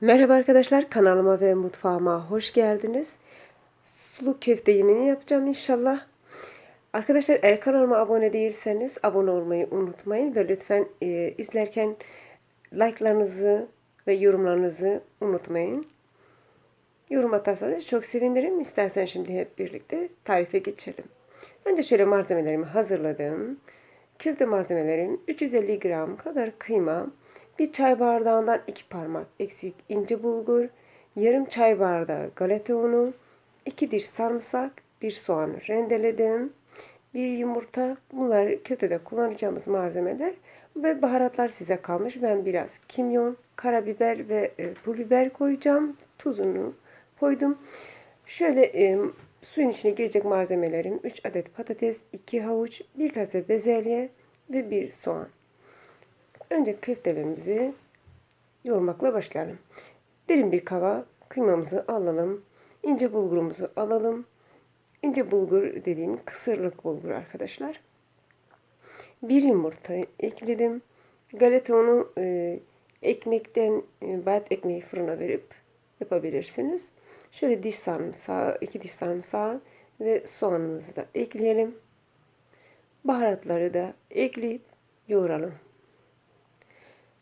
Merhaba arkadaşlar kanalıma ve mutfağıma hoş geldiniz. Sulu köfte yemeğini yapacağım inşallah. Arkadaşlar eğer kanalıma abone değilseniz abone olmayı unutmayın ve lütfen e, izlerken like'larınızı ve yorumlarınızı unutmayın. Yorum atarsanız çok sevinirim. İstersen şimdi hep birlikte tarife geçelim. Önce şöyle malzemelerimi hazırladım. Köfte malzemelerim 350 gram kadar kıyma, bir çay bardağından iki parmak eksik ince bulgur, yarım çay bardağı galeta unu, iki diş sarımsak, bir soğan rendeledim, bir yumurta. Bunlar köftede kullanacağımız malzemeler ve baharatlar size kalmış. Ben biraz kimyon, karabiber ve e, pul biber koyacağım. Tuzunu koydum. Şöyle suyun içine girecek malzemelerim 3 adet patates, 2 havuç, 1 kase bezelye ve 1 soğan. Önce köftelerimizi yoğurmakla başlayalım. Derin bir kaba kıymamızı alalım. İnce bulgurumuzu alalım. İnce bulgur dediğim kısırlık bulgur arkadaşlar. Bir yumurta ekledim. Galeta unu e, ekmekten e, bayat ekmeği fırına verip yapabilirsiniz. Şöyle diş sarımsağı, iki diş sarımsağı ve soğanımızı da ekleyelim. Baharatları da ekleyip yoğuralım.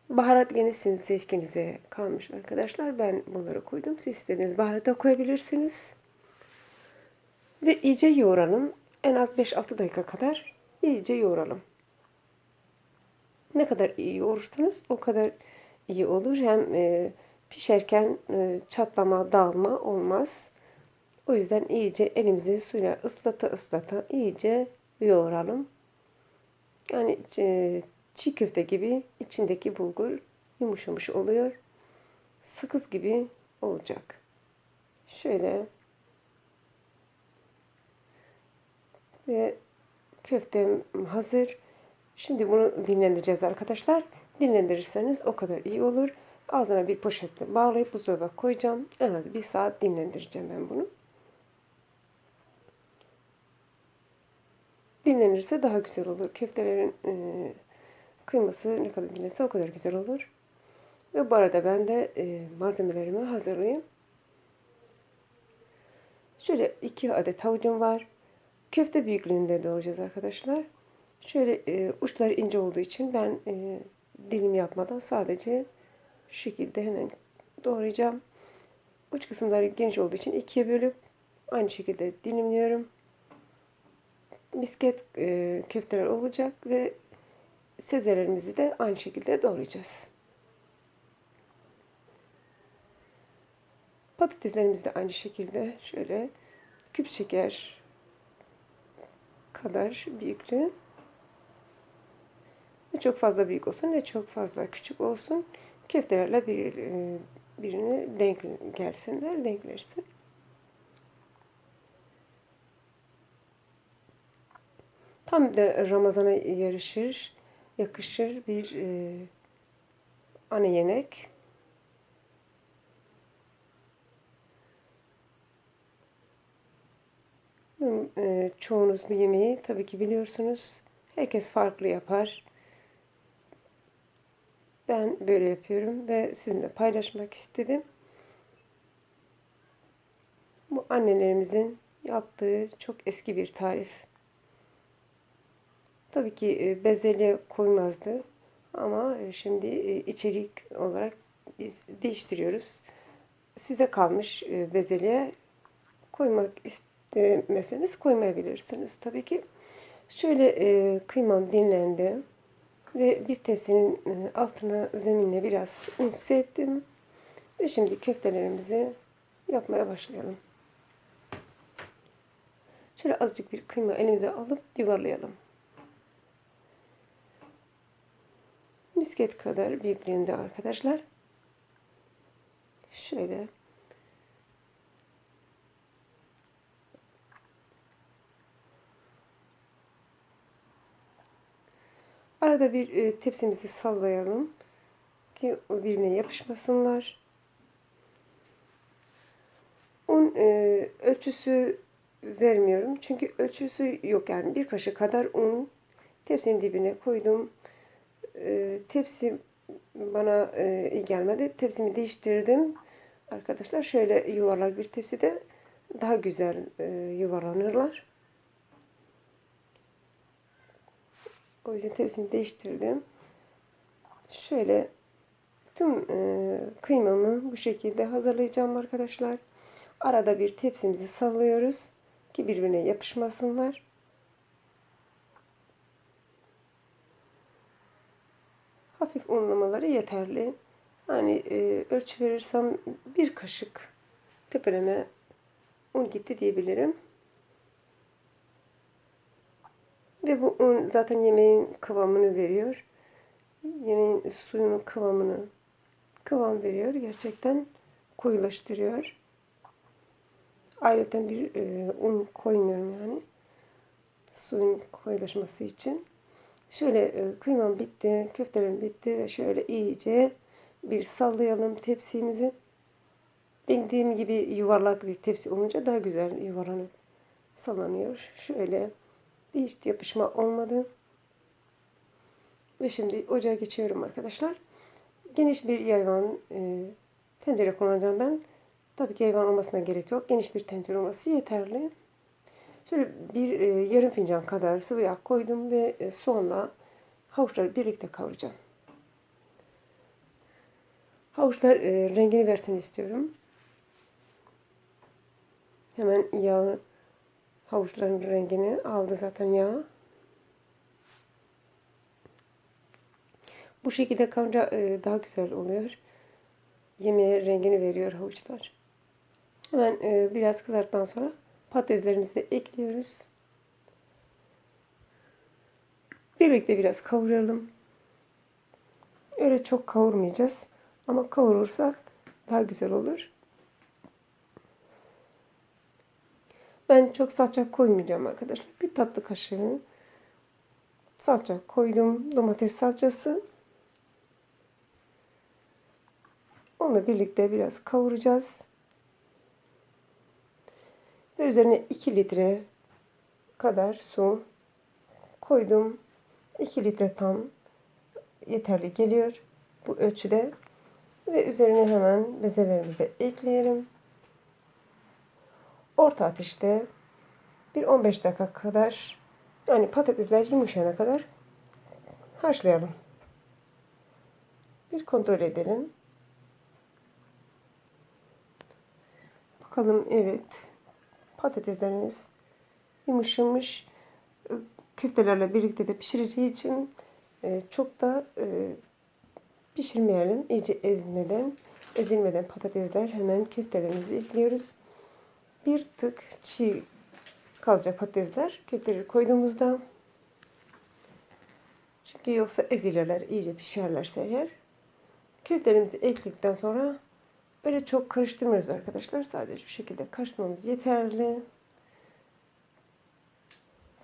Baharat gene sizin zevkinize kalmış arkadaşlar. Ben bunları koydum. Siz istediğiniz baharatı koyabilirsiniz. Ve iyice yoğuralım. En az 5-6 dakika kadar iyice yoğuralım. Ne kadar iyi yoğurursanız o kadar iyi olur. Hem e, pişerken e, çatlama, dağılma olmaz. O yüzden iyice elimizi suyla ıslata ıslata iyice yoğuralım. Yani e, çiğ köfte gibi içindeki bulgur yumuşamış oluyor. Sıkız gibi olacak. Şöyle ve köftem hazır. Şimdi bunu dinlendireceğiz arkadaşlar. Dinlendirirseniz o kadar iyi olur. Ağzına bir poşetle bağlayıp buzdolabına koyacağım. En az bir saat dinlendireceğim ben bunu. Dinlenirse daha güzel olur. Köftelerin e, kıyması ne kadar dinlenirse o kadar güzel olur. Ve bu arada ben de e, malzemelerimi hazırlayayım. Şöyle iki adet havucum var. Köfte büyüklüğünde doğrayacağız arkadaşlar. Şöyle e, uçları ince olduğu için ben e, dilim yapmadan sadece şu şekilde hemen doğrayacağım. Uç kısımları geniş olduğu için ikiye bölüp aynı şekilde dilimliyorum. Misket e, köfteler olacak ve sebzelerimizi de aynı şekilde doğrayacağız. Patateslerimizi de aynı şekilde şöyle küp şeker kadar büyüklüğü. Ne çok fazla büyük olsun ne çok fazla küçük olsun. Köftelerle bir, e, birini denk gelsinler, denkleşsin. Tam da Ramazan'a yarışır, yakışır bir e, ana yemek. E, çoğunuz bu yemeği tabii ki biliyorsunuz. Herkes farklı yapar. Ben böyle yapıyorum ve sizinle paylaşmak istedim. Bu annelerimizin yaptığı çok eski bir tarif. Tabii ki e, bezelye koymazdı ama e, şimdi e, içerik olarak biz değiştiriyoruz. Size kalmış bezelye koymak istemeseniz koymayabilirsiniz tabii ki. Şöyle kıymam dinlendi ve bir tepsinin altına zeminle biraz un serptim. Ve şimdi köftelerimizi yapmaya başlayalım. Şöyle azıcık bir kıyma elimize alıp yuvarlayalım. misket kadar büyüklüğünde arkadaşlar. Şöyle Arada bir e, tepsimizi sallayalım ki birbirine yapışmasınlar. Un e, ölçüsü vermiyorum çünkü ölçüsü yok yani bir kaşık kadar un tepsinin dibine koydum e, tepsi bana e, iyi gelmedi. Tepsimi değiştirdim. Arkadaşlar şöyle yuvarlak bir tepside daha güzel e, yuvarlanırlar. O yüzden tepsimi değiştirdim. Şöyle tüm e, kıymamı bu şekilde hazırlayacağım arkadaşlar. Arada bir tepsimizi sallıyoruz ki birbirine yapışmasınlar. Hafif unlamaları yeterli. Yani e, ölçü verirsem bir kaşık tepeleme un gitti diyebilirim. Ve bu un zaten yemeğin kıvamını veriyor. Yemeğin suyunun kıvamını kıvam veriyor. Gerçekten koyulaştırıyor. Ayrıca bir e, un koymuyorum yani. Suyun koyulaşması için. Şöyle e, kıymam bitti, köftelerim bitti ve şöyle iyice bir sallayalım tepsimizi. Dediğim gibi yuvarlak bir tepsi olunca daha güzel yuvarlanıp sallanıyor. Şöyle hiç yapışma olmadı. Ve şimdi ocağa geçiyorum arkadaşlar. Geniş bir yayvan e, tencere kullanacağım ben. Tabii ki yayvan olmasına gerek yok. Geniş bir tencere olması yeterli. Şöyle bir e, yarım fincan kadar sıvı yağ koydum ve e, soğanla havuçları birlikte kavuracağım. Havuçlar e, rengini versin istiyorum. Hemen yağ havuçların rengini aldı zaten yağ. Bu şekilde kavunca e, daha güzel oluyor. Yemeğe rengini veriyor havuçlar. Hemen e, biraz kızarttıktan sonra patateslerimizi de ekliyoruz. Birlikte biraz kavuralım. Öyle çok kavurmayacağız. Ama kavurursak daha güzel olur. Ben çok salça koymayacağım arkadaşlar. Bir tatlı kaşığı salça koydum. Domates salçası. Onunla birlikte biraz kavuracağız. Ve üzerine 2 litre kadar su koydum. 2 litre tam yeterli geliyor bu ölçüde. Ve üzerine hemen bezelerimizi ekleyelim. Orta ateşte bir 15 dakika kadar yani patatesler yumuşayana kadar haşlayalım. Bir kontrol edelim. Bakalım evet patateslerimiz yumuşamış. Köftelerle birlikte de pişireceği için e, çok da e, pişirmeyelim. İyice ezmeden, ezilmeden patatesler hemen köftelerimizi ekliyoruz. Bir tık çiğ kalacak patatesler köfteleri koyduğumuzda. Çünkü yoksa ezilirler, iyice pişerlerse eğer. Köftelerimizi ekledikten sonra böyle çok karıştırmıyoruz arkadaşlar. Sadece şu şekilde karıştırmamız yeterli.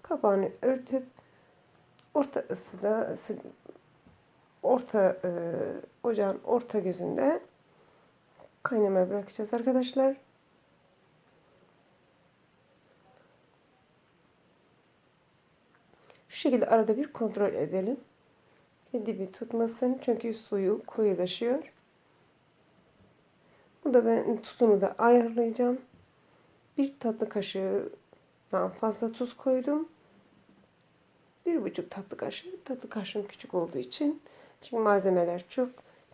Kapağını örtüp orta ısıda ısı, orta e, ocağın orta gözünde kaynamaya bırakacağız arkadaşlar. Şekilde arada bir kontrol edelim. Dibi tutmasın çünkü suyu koyulaşıyor. Burada ben tuzunu da ayarlayacağım. Bir tatlı kaşığından fazla tuz koydum. Bir buçuk tatlı kaşığı. Tatlı kaşığım küçük olduğu için. Çünkü malzemeler çok.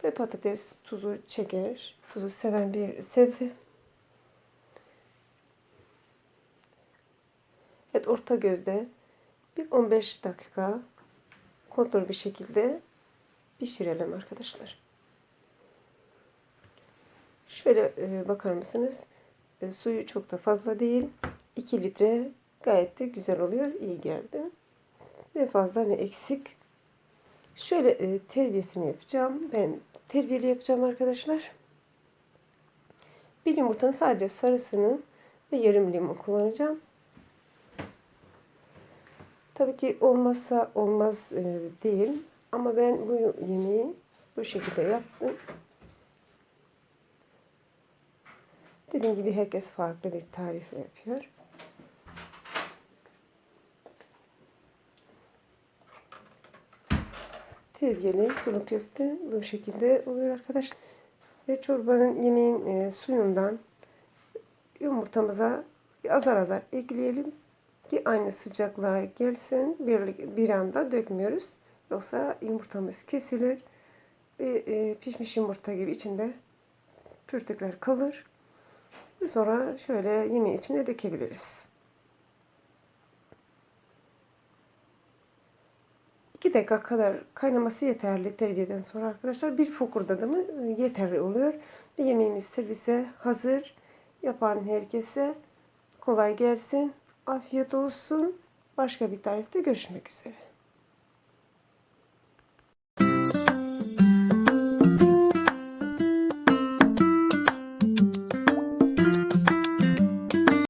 Ve patates tuzu çeker. Tuzu seven bir sebze. Evet orta gözde bir 15 dakika kontrol bir şekilde pişirelim arkadaşlar. Şöyle e, bakar mısınız? E, suyu çok da fazla değil. 2 litre gayet de güzel oluyor. İyi geldi. Ne fazla ne eksik. Şöyle e, terbiyesini yapacağım. Ben terbiyeli yapacağım arkadaşlar. Bir yumurtanın sadece sarısını ve yarım limon kullanacağım. Tabii ki olmazsa olmaz e, değil. Ama ben bu yemeği bu şekilde yaptım. Dediğim gibi herkes farklı bir tarifle yapıyor. terbiyeli sulu köfte bu şekilde oluyor arkadaşlar. Ve çorbanın yemeğin e, suyundan yumurtamıza azar azar ekleyelim ki aynı sıcaklığa gelsin. Bir, bir anda dökmüyoruz. Yoksa yumurtamız kesilir ve e, pişmiş yumurta gibi içinde pürtükler kalır. Ve sonra şöyle yemeğin içine dökebiliriz. 2 dakika kadar kaynaması yeterli terbiyeden sonra arkadaşlar. Bir fokurdadı mı e, yeterli oluyor. Ve yemeğimiz servise hazır. Yapan herkese kolay gelsin. Afiyet olsun. Başka bir tarifte görüşmek üzere.